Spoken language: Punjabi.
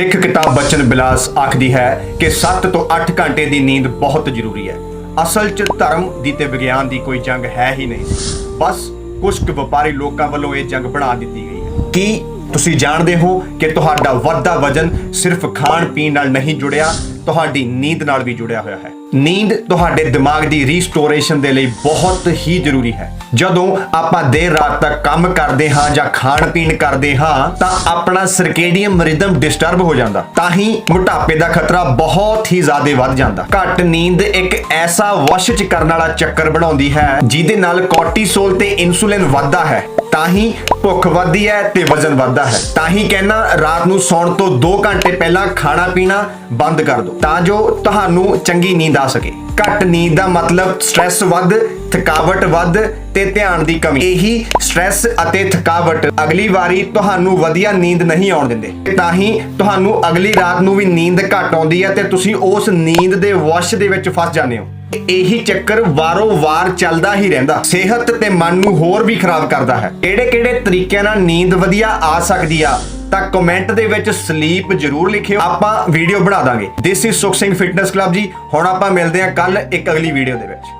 ਸਿੱਖ ਕਿਤਾਬ ਬਚਨ ਬਿਲਾਸ ਆਖਦੀ ਹੈ ਕਿ 7 ਤੋਂ 8 ਘੰਟੇ ਦੀ ਨੀਂਦ ਬਹੁਤ ਜ਼ਰੂਰੀ ਹੈ। ਅਸਲ 'ਚ ਧਰਮ ਦੀ ਤੇ ਵਿਗਿਆਨ ਦੀ ਕੋਈ ਜੰਗ ਹੈ ਹੀ ਨਹੀਂ। ਬਸ ਕੁਝ ਵਪਾਰੀ ਲੋਕਾਂ ਵੱਲੋਂ ਇਹ ਜੰਗ ਬਣਾ ਦਿੱਤੀ ਗਈ ਹੈ। ਕੀ ਤੁਸੀਂ ਜਾਣਦੇ ਹੋ ਕਿ ਤੁਹਾਡਾ ਵੱਧਦਾ ਵਜਨ ਸਿਰਫ ਖਾਣ ਪੀਣ ਨਾਲ ਨਹੀਂ ਜੁੜਿਆ, ਤੁਹਾਡੀ ਨੀਂਦ ਨਾਲ ਵੀ ਜੁੜਿਆ ਹੋਇਆ ਹੈ। ਨੀਂਦ ਤੁਹਾਡੇ ਦਿਮਾਗ ਦੀ ਰੀਸਟੋਰੇਸ਼ਨ ਦੇ ਲਈ ਬਹੁਤ ਹੀ ਜ਼ਰੂਰੀ ਹੈ। ਜਦੋਂ ਆਪਾਂ ਦੇਰ ਰਾਤ ਤੱਕ ਕੰਮ ਕਰਦੇ ਹਾਂ ਜਾਂ ਖਾਣ ਪੀਣ ਕਰਦੇ ਹਾਂ, ਤਾਂ ਆਪਣਾ ਸਰਕੇਡੀਅਮ ਰਿਦਮ ਡਿਸਟਰਬ ਹੋ ਜਾਂਦਾ। ਤਾਂ ਹੀ ਮੋਟਾਪੇ ਦਾ ਖਤਰਾ ਬਹੁਤ ਹੀ ਜ਼ਿਆਦਾ ਵੱਧ ਜਾਂਦਾ। ਘੱਟ ਨੀਂਦ ਇੱਕ ਐਸਾ ਵਸ਼ ਚ ਕਰਨ ਵਾਲਾ ਚੱਕਰ ਬਣਾਉਂਦੀ ਹੈ, ਜਿਹਦੇ ਨਾਲ ਕੋਰਟੀਸੋਲ ਤੇ ਇਨਸੂਲਿਨ ਵੱਧਦਾ ਹੈ। ਤਾਂ ਹੀ ਭੁੱਖ ਵੱਧਦੀ ਹੈ ਤੇ ਵਜ਼ਨ ਵੱਧਦਾ ਹੈ। ਤਾਂ ਹੀ ਕਹਿਣਾ, ਰਾਤ ਨੂੰ ਸੌਣ ਤੋਂ 2 ਘੰਟੇ ਪਹਿਲਾਂ ਖਾਣਾ ਪੀਣਾ ਬੰਦ ਕਰ ਦਿਓ। ਤਾਂ ਜੋ ਤੁਹਾਨੂੰ ਚੰਗੀ ਨੀਂਦ ਆ ਸਕੇ। ਘੱਟ ਨੀਂਦ ਦਾ ਮਤਲਬ ਸਟ੍ਰੈਸ ਵੱਧ, ਥਕਾਵਟ ਵੱਧ ਤੇ ਧਿਆਨ ਦੀ ਕਮੀ। ਇਹੀ ਸਟ੍ਰੈਸ ਅਤੇ ਥਕਾਵਟ ਅਗਲੀ ਵਾਰੀ ਤੁਹਾਨੂੰ ਵਧੀਆ ਨੀਂਦ ਨਹੀਂ ਆਉਣ ਦਿੰਦੇ। ਤੇ ਤਾਂ ਹੀ ਤੁਹਾਨੂੰ ਅਗਲੀ ਰਾਤ ਨੂੰ ਵੀ ਨੀਂਦ ਘੱਟ ਆਉਂਦੀ ਹੈ ਤੇ ਤੁਸੀਂ ਉਸ ਨੀਂਦ ਦੇ ਵਸ਼ ਦੇ ਵਿੱਚ ਫਸ ਜਾਂਦੇ ਹੋ। ਇਹੀ ਚੱਕਰ ਵਾਰੋ ਵਾਰ ਚੱਲਦਾ ਹੀ ਰਹਿੰਦਾ। ਸਿਹਤ ਤੇ ਮਨ ਨੂੰ ਹੋਰ ਵੀ ਖਰਾਬ ਕਰਦਾ ਹੈ। ਕਿਹੜੇ ਕਿਹੜੇ ਤਰੀਕਿਆਂ ਨਾਲ ਨੀਂਦ ਵਧੀਆ ਆ ਸਕਦੀ ਆ, ਤਾਂ ਕਮੈਂਟ ਦੇ ਵਿੱਚ ਸਲੀਪ ਜ਼ਰੂਰ ਲਿਖਿਓ। ਆਪਾਂ ਵੀਡੀਓ ਬਣਾ ਦਾਂਗੇ। ਦਿਸ ਇਜ਼ ਸੁਖ ਸਿੰਘ ਫਿਟਨੈਸ ਕਲੱਬ ਜੀ। ਹੁਣ ਆਪਾਂ ਮਿਲਦੇ ਹਾਂ ਕੱਲ ਇੱਕ ਅਗਲੀ ਵੀਡੀਓ ਦੇ ਵਿੱਚ।